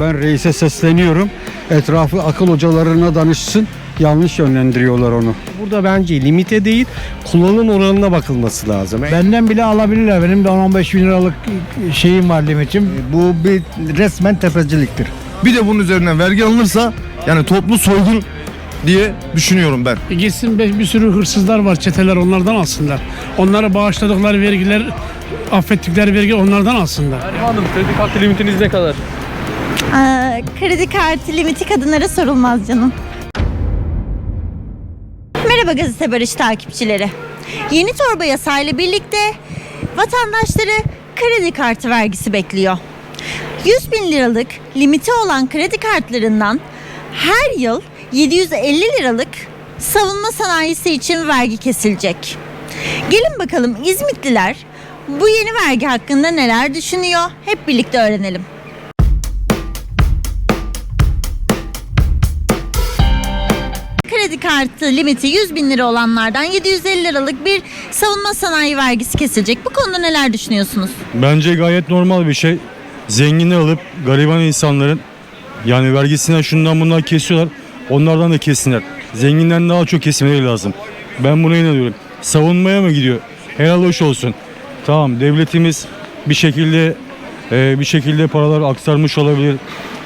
Ben reise sesleniyorum. Etrafı akıl hocalarına danışsın. Yanlış yönlendiriyorlar onu. Burada bence limite değil kullanım oranına bakılması lazım. Benden bile alabilirler. Benim de 10-15 bin liralık şeyim var limitim. Bu bir resmen tepeciliktir. Bir de bunun üzerinden vergi alınırsa yani toplu soygun diye düşünüyorum ben. E Gitsin be- bir sürü hırsızlar var çeteler onlardan alsınlar. Onlara bağışladıkları vergiler, affettikleri vergi onlardan alsınlar. Hanım kredi kartı limitiniz ne kadar? Kredi kartı limiti kadınlara sorulmaz canım. Merhaba Gazete Barış takipçileri. Yeni torba yasayla birlikte vatandaşları kredi kartı vergisi bekliyor. 100 bin liralık limiti olan kredi kartlarından her yıl 750 liralık savunma sanayisi için vergi kesilecek. Gelin bakalım İzmitliler bu yeni vergi hakkında neler düşünüyor? Hep birlikte öğrenelim. Kredi kartı limiti 100 bin lira olanlardan 750 liralık bir savunma sanayi vergisi kesilecek. Bu konuda neler düşünüyorsunuz? Bence gayet normal bir şey. Zengini alıp gariban insanların yani vergisinden şundan bundan kesiyorlar. Onlardan da kesinler. Zenginden daha çok kesmeleri lazım. Ben buna inanıyorum. Savunmaya mı gidiyor? Helal hoş olsun. Tamam devletimiz bir şekilde e, bir şekilde paralar aktarmış olabilir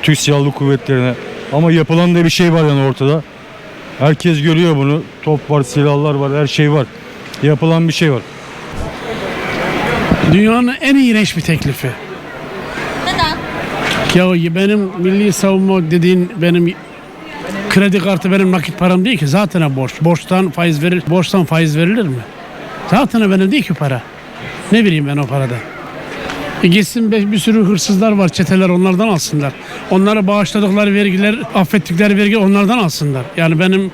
Türk Silahlı Kuvvetlerine. Ama yapılan da bir şey var yani ortada. Herkes görüyor bunu. Top var, silahlar var, her şey var. Yapılan bir şey var. Dünyanın en iğrenç bir teklifi. Neden? Ya benim milli savunma dediğin benim kredi kartı benim nakit param değil ki zaten borç. Borçtan faiz verir, borçtan faiz verilir mi? Zaten benim değil ki para. Ne bileyim ben o parada. E gitsin bir sürü hırsızlar var çeteler onlardan alsınlar. Onlara bağışladıkları vergiler, affettikleri vergi onlardan alsınlar. Yani benim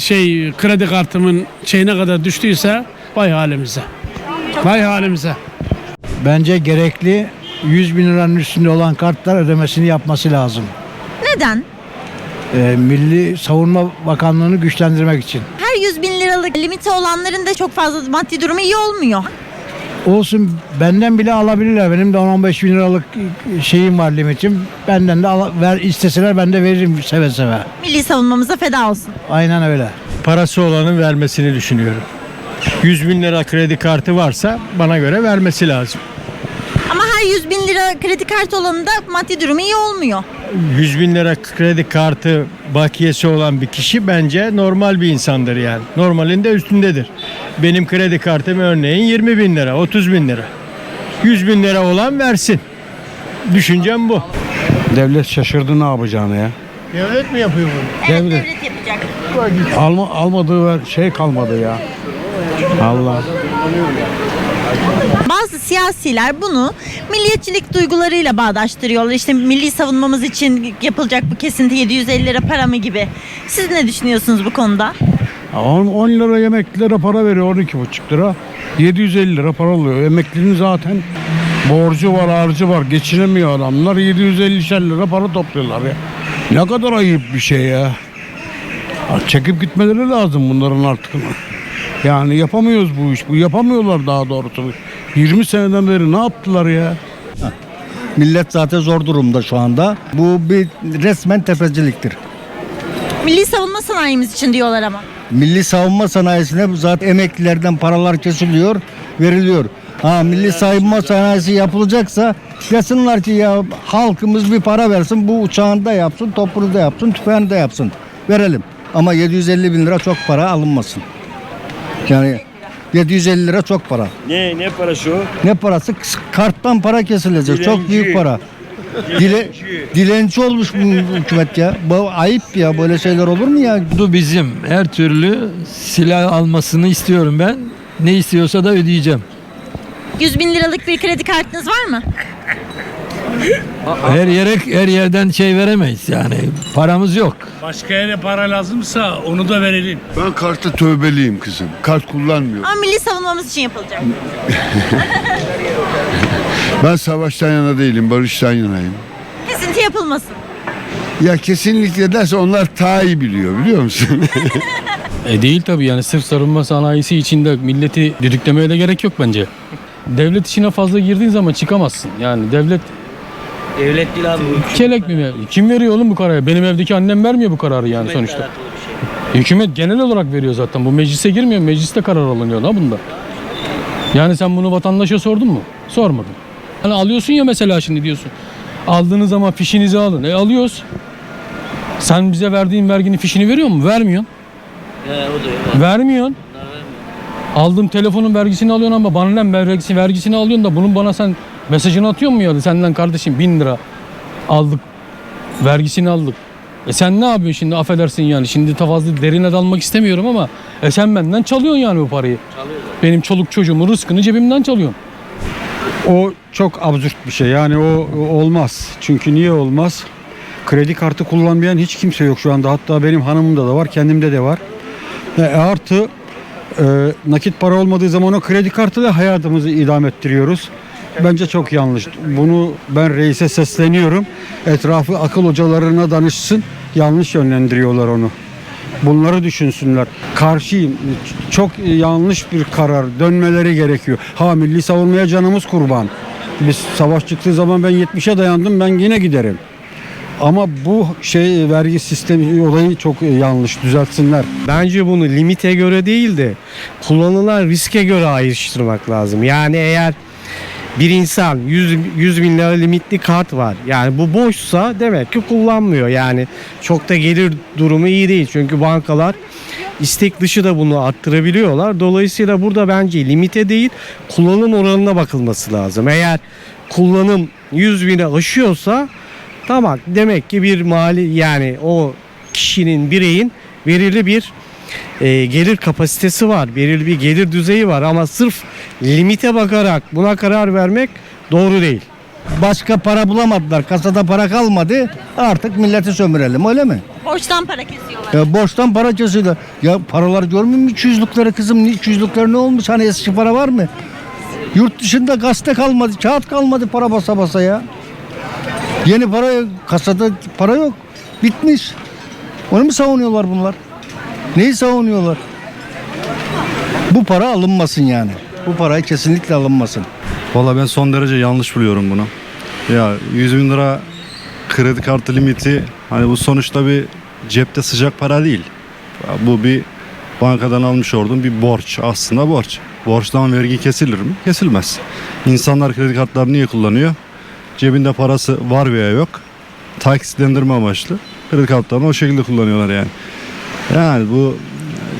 şey kredi kartımın şeyine kadar düştüyse vay halimize. Vay halimize. Bence gerekli 100 bin liranın üstünde olan kartlar ödemesini yapması lazım. Neden? Ee, Milli Savunma Bakanlığı'nı güçlendirmek için. Her 100 bin liralık limiti olanların da çok fazla maddi durumu iyi olmuyor. Olsun benden bile alabilirler. Benim de 10-15 bin liralık şeyim var limitim. Benden de ala- ver isteseler ben de veririm seve seve. Milli savunmamıza feda olsun. Aynen öyle. Parası olanın vermesini düşünüyorum. 100 bin lira kredi kartı varsa bana göre vermesi lazım. Ama her 100 bin lira kredi kartı olanın da maddi durumu iyi olmuyor. 100 bin lira kredi kartı bakiyesi olan bir kişi bence normal bir insandır yani. Normalinde üstündedir. Benim kredi kartım örneğin 20 bin lira, 30 bin lira. 100 bin lira olan versin. Düşüncem bu. Devlet şaşırdı ne yapacağını ya. Devlet mi yapıyor bunu? Evet Devlet. devlet yapacak. Alma, almadığı ver- şey kalmadı ya. Allah. Bazı siyasiler bunu milliyetçilik duygularıyla bağdaştırıyorlar. İşte milli savunmamız için yapılacak bu kesinti 750 lira para mı gibi. Siz ne düşünüyorsunuz bu konuda? 10, 10 lira emeklilere para veriyor 12,5 lira. 750 lira para alıyor. Emeklinin zaten borcu var, harcı var. Geçinemiyor adamlar. 750 lira para topluyorlar ya. Ne kadar ayıp bir şey ya. Çekip gitmeleri lazım bunların artık. Yani yapamıyoruz bu iş. Bu yapamıyorlar daha doğrusu. 20 seneden beri ne yaptılar ya? Millet zaten zor durumda şu anda. Bu bir resmen tepeciliktir. Milli savunma sanayimiz için diyorlar ama. Milli savunma sanayisine zaten emeklilerden paralar kesiliyor, veriliyor. Ha milli savunma sanayisi yapılacaksa desinler ki ya halkımız bir para versin bu uçağını da yapsın, topunu da yapsın, tüfeğini de yapsın. Verelim. Ama 750 bin lira çok para alınmasın. Yani 750 lira çok para. Ne ne parası o? Ne parası? Karttan para kesilecek. Çok Dilenci. büyük para. Dile, dilenci olmuş bu hükümet ya. Bu ayıp ya. Böyle şeyler olur mu ya? Bu bizim her türlü silah almasını istiyorum ben. Ne istiyorsa da ödeyeceğim. 100 bin liralık bir kredi kartınız var mı? Her yere her yerden şey veremeyiz yani. Paramız yok. Başka yere para lazımsa onu da verelim. Ben kartta tövbeliyim kızım. Kart kullanmıyorum. Ama milli savunmamız için yapılacak. Ben savaştan yana değilim, barıştan yanayım. Kesinti yapılmasın. Ya kesinlikle derse onlar daha iyi biliyor biliyor musun? E değil tabii yani sırf savunma sanayisi içinde milleti düdüklemeye de gerek yok bence. Devlet içine fazla girdiğin zaman çıkamazsın. Yani devlet Devlet değil abi bu. Kelek mi? Kim veriyor oğlum bu kararı? Benim evdeki annem vermiyor bu kararı yani sonuçta. Şey. Hükümet genel olarak veriyor zaten. Bu meclise girmiyor. Mecliste karar alınıyor la bunda. Yani sen bunu vatandaşa sordun mu? Sormadın. Hani alıyorsun ya mesela şimdi diyorsun. Aldığınız zaman fişinizi alın. E alıyoruz. Sen bize verdiğin verginin fişini veriyor mu? Vermiyorsun. He o da öyle. Vermiyorsun. Aldığım telefonun vergisini alıyorsun ama bana ne vergisi, vergisini alıyorsun da bunun bana sen mesajını atıyor mu ya? Senden kardeşim bin lira aldık. Vergisini aldık. E sen ne yapıyorsun şimdi affedersin yani. Şimdi ta fazla derine dalmak istemiyorum ama e sen benden çalıyorsun yani bu parayı. Benim çoluk çocuğumun rızkını cebimden çalıyorsun. O çok absürt bir şey. Yani o, olmaz. Çünkü niye olmaz? Kredi kartı kullanmayan hiç kimse yok şu anda. Hatta benim hanımımda da var, kendimde de var. E, artı e, nakit para olmadığı zaman o kredi kartıyla hayatımızı idam ettiriyoruz. Bence çok yanlış. Bunu ben reise sesleniyorum. Etrafı akıl hocalarına danışsın. Yanlış yönlendiriyorlar onu. Bunları düşünsünler. Karşıyım. Çok yanlış bir karar. Dönmeleri gerekiyor. Ha milli savunmaya canımız kurban. Biz savaş çıktığı zaman ben 70'e dayandım. Ben yine giderim. Ama bu şey vergi sistemi olayı çok yanlış. Düzeltsinler. Bence bunu limite göre değil de kullanılan riske göre ayrıştırmak lazım. Yani eğer bir insan 100, 100 bin lira limitli kart var. Yani bu boşsa demek ki kullanmıyor. Yani çok da gelir durumu iyi değil. Çünkü bankalar istek dışı da bunu arttırabiliyorlar. Dolayısıyla burada bence limite değil kullanım oranına bakılması lazım. Eğer kullanım 100 bini aşıyorsa tamam demek ki bir mali yani o kişinin bireyin belirli bir e, gelir kapasitesi var, belirli bir gelir düzeyi var ama sırf limite bakarak buna karar vermek doğru değil. Başka para bulamadılar. Kasada para kalmadı. Artık milleti sömürelim öyle mi? Borçtan para kesiyorlar. Ya borçtan para kesiyorlar. Ya paralar görmüyor musun? 200'lükleri kızım. 200'lükleri ne olmuş? Hani eski para var mı? Yurt dışında gazete kalmadı. Kağıt kalmadı para basa basa ya. Yeni para yok. Kasada para yok. Bitmiş. Onu mu savunuyorlar bunlar? Neyi savunuyorlar? Bu para alınmasın yani. Bu parayı kesinlikle alınmasın. Valla ben son derece yanlış buluyorum bunu. Ya 100 bin lira kredi kartı limiti hani bu sonuçta bir cepte sıcak para değil. Bu bir bankadan almış olduğum bir borç aslında borç. Borçtan vergi kesilir mi? Kesilmez. İnsanlar kredi kartlarını niye kullanıyor? Cebinde parası var veya yok. Taksitlendirme amaçlı. Kredi kartlarını o şekilde kullanıyorlar yani. Yani bu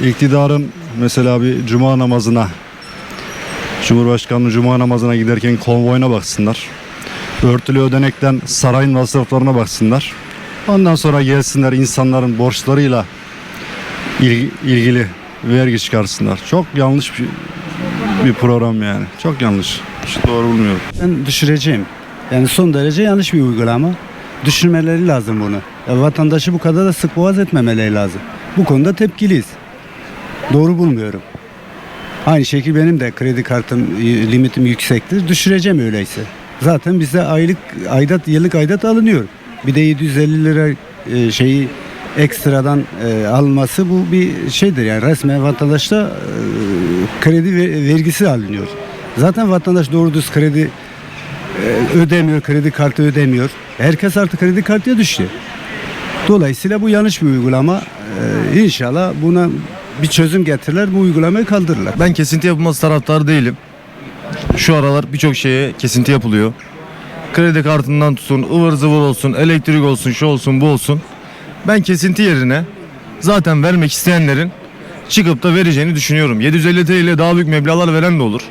iktidarın mesela bir cuma namazına Cumhurbaşkanlığı cuma namazına giderken konvoyuna baksınlar. Örtülü ödenekten sarayın masraflarına baksınlar. Ondan sonra gelsinler insanların borçlarıyla il- ilgili vergi çıkarsınlar. Çok yanlış bir, bir program yani. Çok yanlış. Hiç doğru bulmuyorum. Ben düşüreceğim. Yani son derece yanlış bir uygulama. Düşürmeleri lazım bunu. Ya vatandaşı bu kadar da sık boğaz etmemeleri lazım. Bu konuda tepkiliyiz. Doğru bulmuyorum. Aynı şekilde benim de kredi kartım e, limitim yüksektir. Düşüreceğim öyleyse. Zaten bize aylık aidat yıllık aidat alınıyor. Bir de 750 lira e, şeyi ekstradan e, alınması bu bir şeydir yani resmen vatandaşta kredi ve- vergisi alınıyor. Zaten vatandaş doğru düz kredi ödemiyor, kredi kartı ödemiyor. Herkes artık kredi kartıya düştü. Dolayısıyla bu yanlış bir uygulama. Ee, inşallah buna bir çözüm getirirler, bu uygulamayı kaldırırlar. Ben kesinti yapılması taraftarı değilim. Şu aralar birçok şeye kesinti yapılıyor. Kredi kartından tutun, ıvır zıvır olsun, elektrik olsun, şu olsun, bu olsun. Ben kesinti yerine zaten vermek isteyenlerin çıkıp da vereceğini düşünüyorum. 750 TL ile daha büyük meblağlar veren de olur.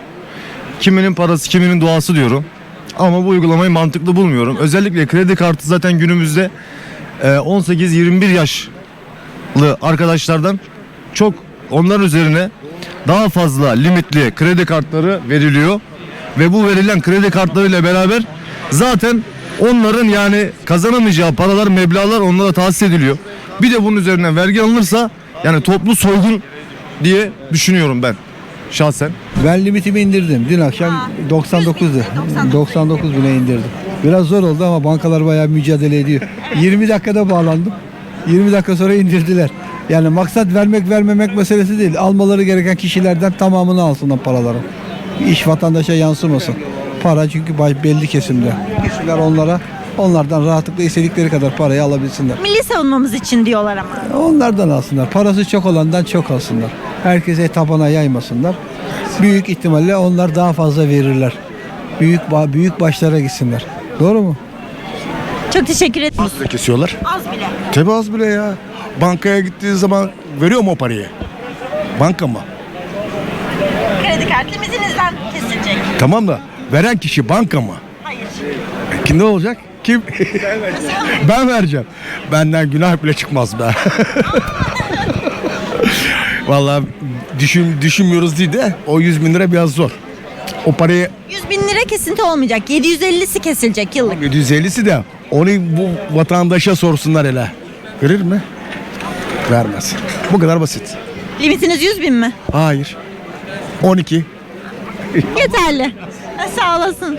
Kiminin parası, kiminin duası diyorum. Ama bu uygulamayı mantıklı bulmuyorum. Özellikle kredi kartı zaten günümüzde e, 18-21 yaşlı arkadaşlardan çok onlar üzerine daha fazla limitli kredi kartları veriliyor ve bu verilen kredi kartlarıyla beraber zaten onların yani kazanamayacağı paralar, meblağlar onlara tahsis ediliyor. Bir de bunun üzerinden vergi alınırsa yani toplu soygun diye düşünüyorum ben şahsen. Ben limitimi indirdim. Dün akşam 99'du. 99 bine indirdim. Biraz zor oldu ama bankalar bayağı mücadele ediyor. 20 dakikada bağlandım. 20 dakika sonra indirdiler. Yani maksat vermek vermemek meselesi değil. Almaları gereken kişilerden tamamını alsınlar paraları. İş vatandaşa yansımasın. Para çünkü belli kesimde. Kişiler onlara Onlardan rahatlıkla istedikleri kadar parayı alabilsinler. Milli savunmamız için diyorlar ama. Onlardan alsınlar. Parası çok olandan çok alsınlar. Herkese tabana yaymasınlar. Büyük ihtimalle onlar daha fazla verirler. Büyük büyük başlara gitsinler. Doğru mu? Çok teşekkür ederim. Nasıl kesiyorlar? Az bile. Tabi az bile ya. Bankaya gittiği zaman veriyor mu o parayı? Banka mı? Kredi kartı limitinizden kesilecek. Tamam da veren kişi banka mı? Hayır. E, Kim ne olacak? Kim? ben vereceğim. Benden günah bile çıkmaz be. Vallahi düşün, düşünmüyoruz değil de o 100 bin lira biraz zor. O parayı 100 bin lira kesinti olmayacak. 750'si kesilecek yıllık. 750'si de onu bu vatandaşa sorsunlar hele. Verir mi? Vermez. Bu kadar basit. Limitiniz 100 bin mi? Hayır. 12. Yeterli. Sağ olasın.